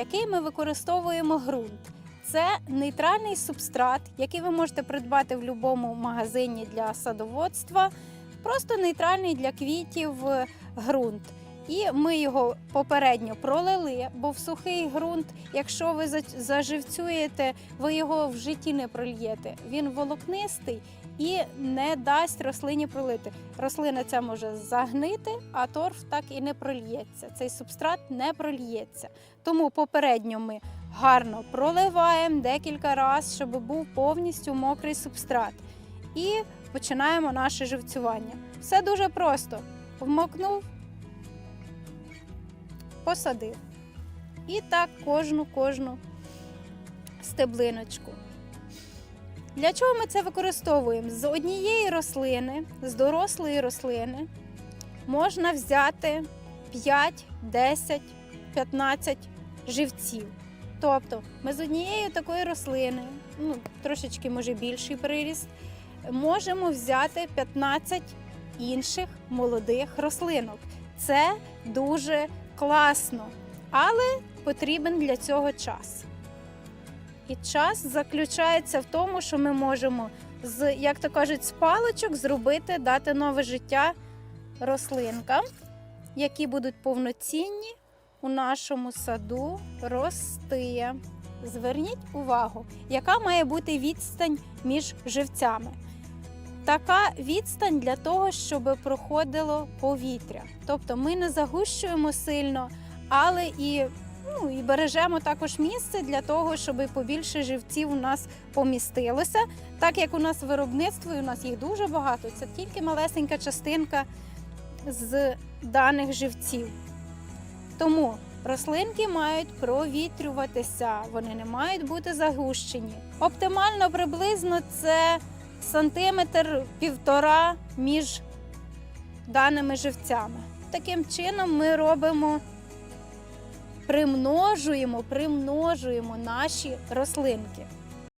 Який ми використовуємо ґрунт? Це нейтральний субстрат, який ви можете придбати в будь-якому магазині для садоводства. Просто нейтральний для квітів е, ґрунт. І ми його попередньо пролили, бо в сухий ґрунт, якщо ви за- заживцюєте, ви його в житті не прольєте. Він волокнистий і не дасть рослині пролити. Рослина ця може загнити, а торф так і не прольється. Цей субстрат не прольється. Тому попередньо ми гарно проливаємо декілька разів, щоб був повністю мокрий субстрат. І починаємо наше живцювання. Все дуже просто. Вмокнув, посадив. І так кожну кожну стеблиночку. Для чого ми це використовуємо? З однієї рослини, з дорослої рослини, можна взяти 5, 10, 15 живців. Тобто ми з однієї такої рослини, ну трошечки може більший приріст, можемо взяти 15 інших молодих рослинок. Це дуже класно, але потрібен для цього час. І час заключається в тому, що ми можемо з, як то кажуть, з паличок зробити, дати нове життя рослинкам, які будуть повноцінні у нашому саду рости. Зверніть увагу, яка має бути відстань між живцями. Така відстань для того, щоб проходило повітря. Тобто ми не загущуємо сильно, але і, ну, і бережемо також місце для того, щоб побільше живців у нас помістилося. Так як у нас виробництво, і у нас їх дуже багато, це тільки малесенька частинка з даних живців. Тому рослинки мають провітрюватися, вони не мають бути загущені. Оптимально приблизно це сантиметр півтора між даними живцями. Таким чином ми робимо, примножуємо, примножуємо наші рослинки.